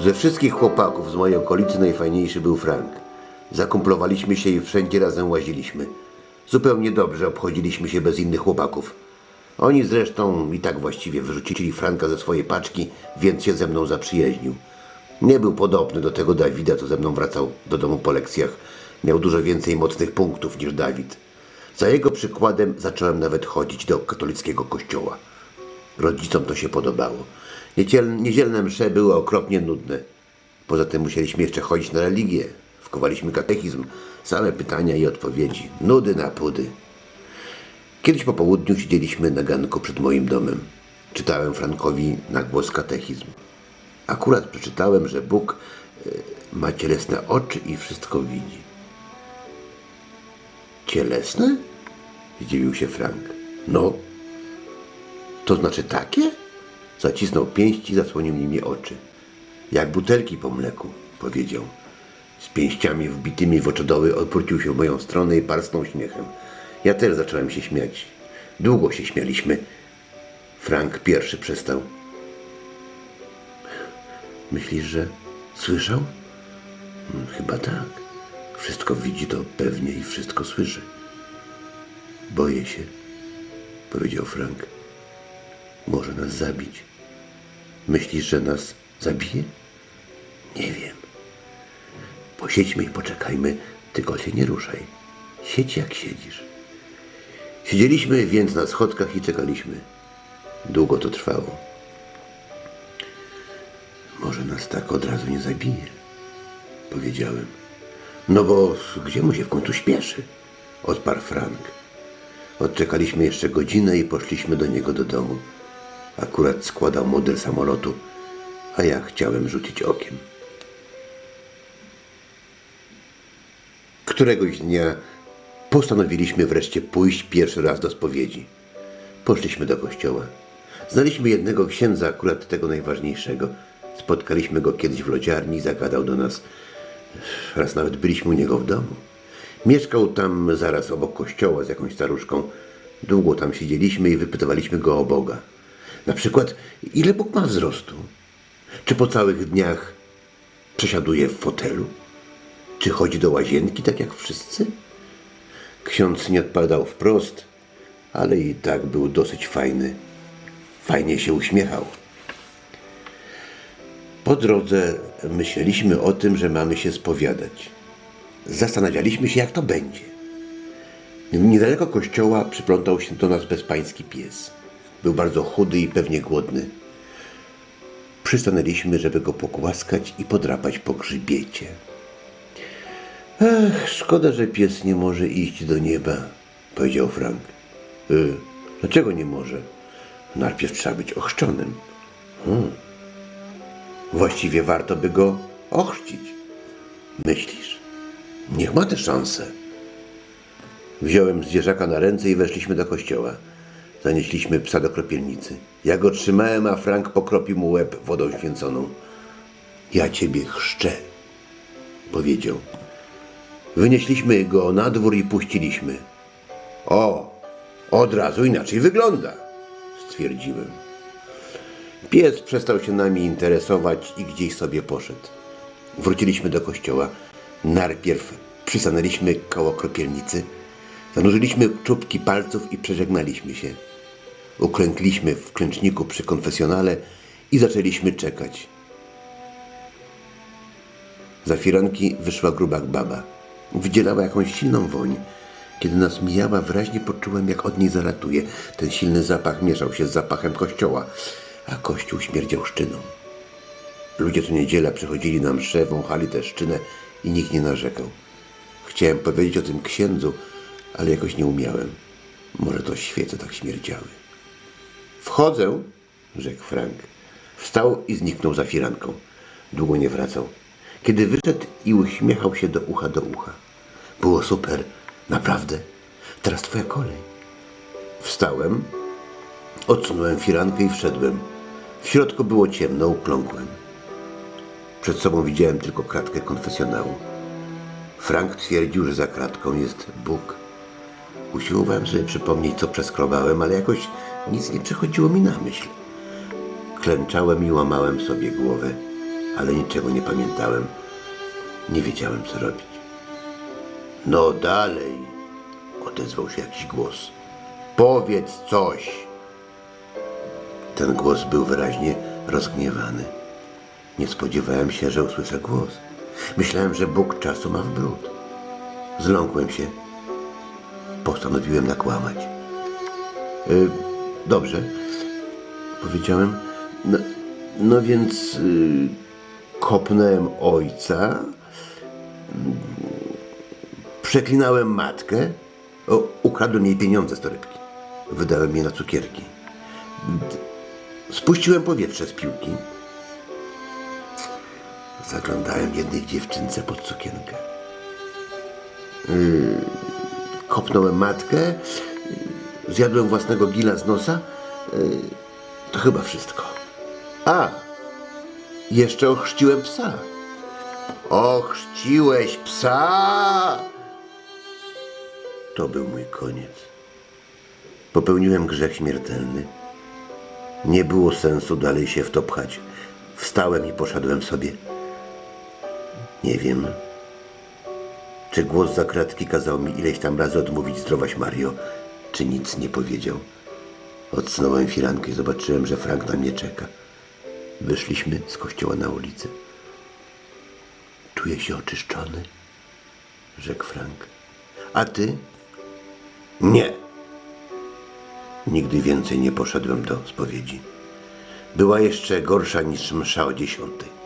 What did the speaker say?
Ze wszystkich chłopaków z mojej okolicy najfajniejszy był Frank. Zakumplowaliśmy się i wszędzie razem łaziliśmy. Zupełnie dobrze obchodziliśmy się bez innych chłopaków. Oni zresztą i tak właściwie wyrzucili Franka ze swojej paczki, więc się ze mną zaprzyjaźnił. Nie był podobny do tego Dawida, co ze mną wracał do domu po lekcjach. Miał dużo więcej mocnych punktów niż Dawid. Za jego przykładem zacząłem nawet chodzić do katolickiego kościoła. Rodzicom to się podobało. Niedziel, niedzielne msze były okropnie nudne. Poza tym musieliśmy jeszcze chodzić na religię. Wkowaliśmy katechizm. Same pytania i odpowiedzi. Nudy na pudy. Kiedyś po południu siedzieliśmy na ganku przed moim domem. Czytałem Frankowi na głos katechizm. Akurat przeczytałem, że Bóg e, ma cielesne oczy i wszystko widzi. Cielesne? Zdziwił się Frank. No, to znaczy takie? Zacisnął pięści i zasłonił nimi oczy. Jak butelki po mleku, powiedział. Z pięściami wbitymi w oczodoły odwrócił się w moją stronę i parsnął śmiechem. Ja też zacząłem się śmiać. Długo się śmialiśmy. Frank pierwszy przestał. Myślisz, że słyszał? Hmm, Chyba tak. Wszystko widzi to pewnie i wszystko słyszy. Boję się, powiedział Frank. Może nas zabić. Myślisz, że nas zabije? Nie wiem. Posiedźmy i poczekajmy, tylko się nie ruszaj. Siedź jak siedzisz. Siedzieliśmy więc na schodkach i czekaliśmy. Długo to trwało. Może nas tak od razu nie zabije, powiedziałem. No bo gdzie mu się w końcu śpieszy? Odparł Frank. Odczekaliśmy jeszcze godzinę i poszliśmy do niego do domu. Akurat składał model samolotu, a ja chciałem rzucić okiem. Któregoś dnia postanowiliśmy wreszcie pójść pierwszy raz do spowiedzi. Poszliśmy do kościoła. Znaliśmy jednego księdza, akurat tego najważniejszego. Spotkaliśmy go kiedyś w lodziarni zagadał do nas. Raz nawet byliśmy u niego w domu. Mieszkał tam zaraz obok kościoła z jakąś staruszką. Długo tam siedzieliśmy i wypytywaliśmy go o Boga. Na przykład, ile Bóg ma wzrostu? Czy po całych dniach przesiaduje w fotelu? Czy chodzi do łazienki tak jak wszyscy? Ksiądz nie odpowiadał wprost, ale i tak był dosyć fajny. Fajnie się uśmiechał. Po drodze myśleliśmy o tym, że mamy się spowiadać. Zastanawialiśmy się, jak to będzie. Niedaleko kościoła przyplątał się do nas bezpański pies. Był bardzo chudy i pewnie głodny. Przystanęliśmy, żeby go pogłaskać i podrapać po grzbiecie. Ach, szkoda, że pies nie może iść do nieba, powiedział Frank. Y, dlaczego nie może? Najpierw trzeba być ochrzczonym. Hmm. Właściwie warto by go ochrzcić. Myślisz? Niech ma tę szansę. Wziąłem zwierzaka na ręce i weszliśmy do kościoła. Zanieśliśmy psa do kropielnicy. Ja go trzymałem, a Frank pokropił mu łeb wodą święconą. Ja ciebie chrzczę, powiedział. Wynieśliśmy go na dwór i puściliśmy. O, od razu inaczej wygląda, stwierdziłem. Pies przestał się nami interesować i gdzieś sobie poszedł. Wróciliśmy do kościoła. Najpierw przystanęliśmy koło kropielnicy, zanurzyliśmy czubki palców i przeżegnaliśmy się. Uklękliśmy w klęczniku przy konfesjonale i zaczęliśmy czekać. Za firanki wyszła gruba baba. Wydzielała jakąś silną woń. Kiedy nas mijała, wyraźnie poczułem, jak od niej zalatuje. Ten silny zapach mieszał się z zapachem kościoła, a kościół śmierdział szczyną. Ludzie co niedziela przychodzili na mszę, wąchali tę szczynę i nikt nie narzekał. Chciałem powiedzieć o tym księdzu, ale jakoś nie umiałem. Może to świece tak śmierdziały. Wchodzę, rzekł Frank. Wstał i zniknął za firanką. Długo nie wracał. Kiedy wyszedł i uśmiechał się do ucha do ucha. Było super, naprawdę. Teraz twoja kolej. Wstałem, odsunąłem firankę i wszedłem. W środku było ciemno, ukląkłem. Przed sobą widziałem tylko kratkę konfesjonału. Frank twierdził, że za kratką jest Bóg. Usiłowałem sobie przypomnieć, co przeskrobałem, ale jakoś nic nie przychodziło mi na myśl. Klęczałem i łamałem sobie głowę. ale niczego nie pamiętałem. Nie wiedziałem, co robić. No dalej, odezwał się jakiś głos. Powiedz coś. Ten głos był wyraźnie rozgniewany. Nie spodziewałem się, że usłyszę głos. Myślałem, że Bóg czasu ma w bród. Zląkłem się. Postanowiłem nakłamać. Y, dobrze, powiedziałem. No, no więc y, kopnąłem ojca, przeklinałem matkę, o, ukradłem jej pieniądze z torebki. Wydałem je na cukierki. Spuściłem powietrze z piłki. Zaglądałem jednej dziewczynce pod sukienkę. Yy, kopnąłem matkę, zjadłem własnego gila z nosa. Yy, to chyba wszystko. A, jeszcze ochrzciłem psa. Ochrzciłeś psa! To był mój koniec. Popełniłem grzech śmiertelny. Nie było sensu dalej się w to pchać. Wstałem i poszedłem sobie. Nie wiem, czy głos za kratki kazał mi ileś tam razy odmówić zdrowaś Mario, czy nic nie powiedział. Odsunąłem firankę i zobaczyłem, że Frank na mnie czeka. Wyszliśmy z kościoła na ulicę. Czuję się oczyszczony, rzekł Frank. A ty? Nie. Nigdy więcej nie poszedłem do spowiedzi. Była jeszcze gorsza niż msza o dziesiątej.